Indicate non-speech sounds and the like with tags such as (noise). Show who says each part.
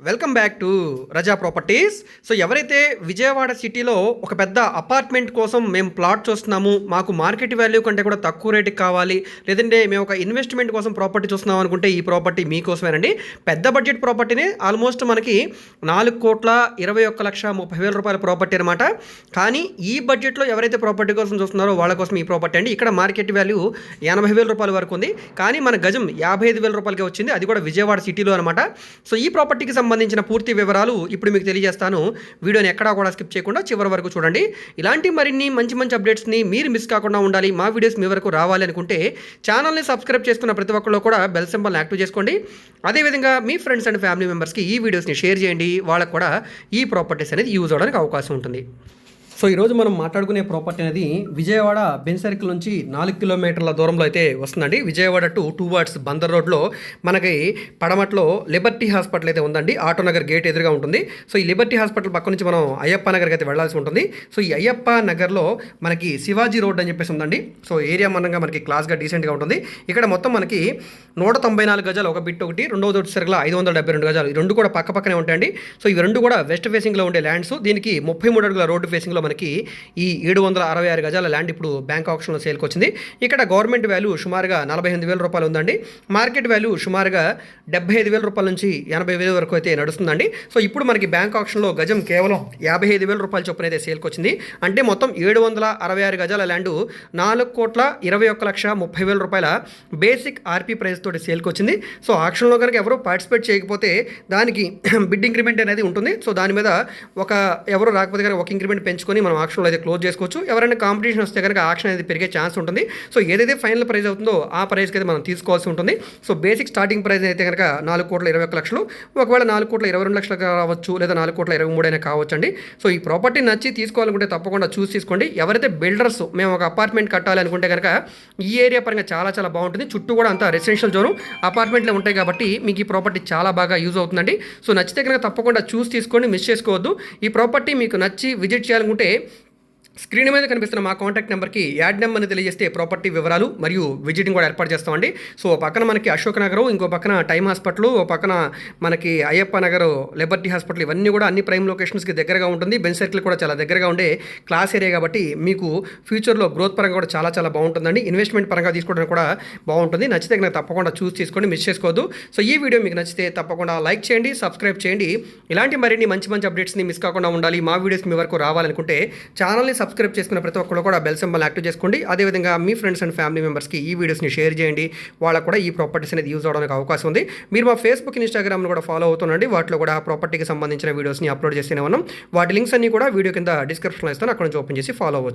Speaker 1: Welcome back to Raza properties so ఎవరైతే విజయవాడ సిటీలో ఒక పెద్ద అపార్ట్మెంట్ కోసం మేము ప్లాట్ చూస్తున్నాము మాకు మార్కెట్ వాల్యూ కంటే కూడా తక్కువ రేటుకి కావాలి లేదంటే మేము ఒక ఇన్వెస్ట్మెంట్ కోసం ప్రాపర్టీ చూస్తున్నాం అనుకుంటే ఈ ప్రాపర్టీ మీకోసమేనండి పెద్ద బడ్జెట్ ప్రాపర్టీని ఆల్మోస్ట్ మనకి నాలుగు కోట్ల ఇరవై ఒక్క లక్ష ముప్పై వేల రూపాయల ప్రాపర్టీ అనమాట కానీ ఈ బడ్జెట్లో ఎవరైతే ప్రాపర్టీ కోసం చూస్తున్నారో వాళ్ళ కోసం ఈ ప్రాపర్టీ అండి. ఇక్కడ మార్కెట్ వాల్యూ ఎనభై వేల రూపాయల వరకు ఉంది. కానీ మన గజం యాభై ఐదు వేల రూపాయలకి వచ్చింది. అది కూడా విజయవాడ సిటీలో అనమాట సో ఈ ప్రాపర్టీకి సంబంధించిన పూర్తి వివరాలు ఇప్పుడు మీకు తెలియజేస్తాను. వీడియోని ఎక్కడా కూడా స్కిప్ చేయకుండా చివరి వరకు చూడండి. ఇలాంటి మరిన్ని మంచి మంచి అప్డేట్స్ని మీరు మిస్ కాకుండా ఉండాలి. మా వీడియోస్ మీ వరకు రావాలి అనుకుంటే ఛానల్ని సబ్స్క్రైబ్ చేసుకున్న ప్రతి ఒక్కళ్ళు కూడా బెల్ సింబల్ని యాక్టివ్ చేసుకోండి. అదేవిధంగా మీ ఫ్రెండ్స్ అండ్ ఫ్యామిలీ మెంబర్స్కి ఈ వీడియోస్ని షేర్ చేయండి. వాళ్ళకు కూడా ఈ ప్రాపర్టీస్ అనేది యూజ్ అవడానికి అవకాశం ఉంటుంది. సో ఈరోజు మనం మాట్లాడుకునే ప్రాపర్టీ అనేది విజయవాడ బెన్ సర్కిల్ నుంచి నాలుగు కిలోమీటర్ల దూరంలో అయితే వస్తుందండి. Vijayawada to towards Bandar రోడ్లో మనకి పడమట్లో లిబర్టీ హాస్పిటల్ అయితే ఉందండి. ఆటోనగర్ గేట్ ఎదురుగా ఉంటుంది. సో ఈ లిబర్టీ హాస్పిటల్ పక్క నుంచి మనం అయ్యప్ప నగర్కి అయితే వెళ్ళాల్సి ఉంటుంది. సో ఈ అయ్యప్ప నగర్లో మనకి శివాజీ రోడ్ అని చెప్పేసి ఉందండి. సో ఏరియా మనంగా మనకి క్లాస్గా డీసెంట్గా ఉంటుంది. ఇక్కడ మొత్తం మనకి నూట తొంభై నాలుగు గజాలు ఒక బిట్ ఒకటి రెండవ తోటి సరిగ్గా ఐదు వందల డెబ్బై రెండు గజాలు. ఈ రెండు కూడా పక్క పక్కనే ఉంటాయండి. సో ఇవి రెండు కూడా వెస్ట్ ఫేసింగ్లో ఉండే ల్యాండ్స్. దీనికి ముప్పై మూడు అడుగుల రోడ్డు ఫేసింగ్లో మనకి ఈ ఏడు వందల అరవై ఆరు గజాల ల్యాండ్ ఇప్పుడు బ్యాంక్ ఆప్షన్లో సేల్కి వచ్చింది. ఇక్కడ గవర్నమెంట్ వాల్యూ సుమారుగా నలభై ఎనిమిది వేల రూపాయలు ఉందండి. మార్కెట్ వాల్యూ సుమారుగా డెబ్బై ఐదు వేల రూపాయల నుంచి ఎనభై వేల వరకు అయితే నడుస్తుందండి. సో ఇప్పుడు మనకి బ్యాంక్ ఆప్షన్లో గజం కేవలం యాభై ఐదు వేల రూపాయల చొప్పున అయితే సేల్కి వచ్చింది. అంటే మొత్తం ఏడు వందల అరవై ఆరు గజాల ల్యాండ్ నాలుగు కోట్ల ఇరవై ఒక్క లక్ష ముప్పై వేల రూపాయల బేసిక్ ఆర్పీ ప్రైస్ తోటి సేల్కి వచ్చింది. సో ఆప్షన్లో కనుక ఎవరు పార్టిసిపేట్ చేయకపోతే దానికి (clears throat) బిడ్ ఇంక్రిమెంట్ అనేది ఉంటుంది. సో దాని మీద ఒక ఎవరు రాకపోతే కనుక ఒక ఇంక్రిమెంట్ పెంచుకొని మనం ఆక్షన్లో అయితే క్లోజ్ చేసుకోవచ్చు. ఎవరైనా కాంపిటీషన్ వస్తే కనుక ఆక్షన్ అనేది పెరిగే ఛాన్స్ ఉంటుంది. సో ఏదైతే ఫైనల్ ప్రైజ్ అవుతుందో ఆ ప్రైస్కి అయితే మనం తీసుకోవాల్సి ఉంటుంది. సో బేసిక్ స్టార్టింగ్ ప్రైస్ అయితే కనుక నాలుగు కోట్ల ఇరవై ఒక లక్షలు ఒకవేళ నాలుగు కోట్ల ఇరవై రెండు లక్షలు కావచ్చు లేదా నాలుగు కోట్ల ఇరవై మూడు అయినా కావచ్చు అండి సో ఈ ప్రాపర్టీ నచ్చి తీసుకోవాలనుకుంటే తప్పకుండా చూసి తీసుకోండి ఎవరైతే బిల్డర్స్ మేము ఒక అపార్ట్మెంట్ కట్టాలి అనుకుంటే కనుక ఈ ఏరియా పరంగా చాలా చాలా బాగుంటుంది. చుట్టూ కూడా అంతా రెసిడెన్షియల్ జోను. అపార్ట్మెంట్లో ఉంటాయి కాబట్టి మీకు ఈ ప్రాపర్టీ చాలా బాగా యూజ్ అవుతుందండి. సో నచ్చితే కనుక తప్పకుండా చూసి తీసుకోండి మిస్ చేసుకోవద్దు. ఈ ప్రాపర్టీ మీకు నచ్చి విజిట్ చేయాలనుకుంటే ve స్క్రీన్ మీద కనిపిస్తున్న మా కాంటాక్ట్ నెంబర్కి యాడ్ నెంబర్ని తెలియజేస్తే ప్రాపర్టీ వివరాలు మరియు విజిటింగ్ కూడా ఏర్పాటు చేస్తామండి. సో పక్కన మనకి అశోక్ నగర్ ఇంకో పక్కన టైమ్ హాస్పిటల్ ఓ పక్కన మనకి అయ్యప్ప నగర్ లిబర్టీ హాస్పిటల్ ఇవన్నీ కూడా అన్ని ప్రైమ్ లొకేషన్స్కి దగ్గరగా ఉంటుంది. బెన్ సర్కిల్ కూడా చాలా దగ్గరగా ఉండే క్లాస్ ఏరియా కాబట్టి మీకు ఫ్యూచర్లో గ్రోత్ పరంగా కూడా చాలా చాలా బాగుంటుందండి. ఇన్వెస్ట్మెంట్ పరంగా తీసుకోవడానికి కూడా బాగుంటుంది. నచ్చితే కనుక తప్పకుండా చూస్ చేసుకోండి మిస్ చేసుకోవద్దు. సో ఈ వీడియో మీకు నచ్చితే తప్పకుండా లైక్ చేయండి సబ్స్క్రైబ్ చేయండి. ఇలాంటి మరిన్ని మంచి మంచి అప్డేట్స్ని మిస్ కాకుండా ఉండాలి. మా వీడియోస్ మీ వరకు రావాలనుకుంటే ఛానల్ని సబ్స్క్రైబ్ చేసుకున్న ప్రతి ఒక్కరు కూడా బెల్ సింబల్ యాక్టివ్ చేసుకోండి. అదేవిధంగా మీ ఫ్రెండ్స్ అండ్ ఫ్యామిలీ మెంబర్స్కి ఈ వీడియోస్ని షేర్ చేయండి. వాళ్ళకు కూడా ఈ ప్రాపర్టీస్ అనేది యూజ్ అవడానికి అవకాశం ఉంది. మీరు మా ఫేస్బుక్ ఇన్స్టాగ్రామ్ను కూడా ఫాలో అవుతుండండి. వాటిలో కూడా ప్రాపర్టీకి సంబంధించిన వీడియోస్ని అప్లోడ్ చేస్తూనే ఉన్నాం. వాటి లింక్స్ అన్ని కూడా వీడియో కింద డిస్క్రిప్షన్లో ఇస్తాను. అక్కడ నుంచి ఓపెన్ చేసి ఫాలో అవ్వచ్చు.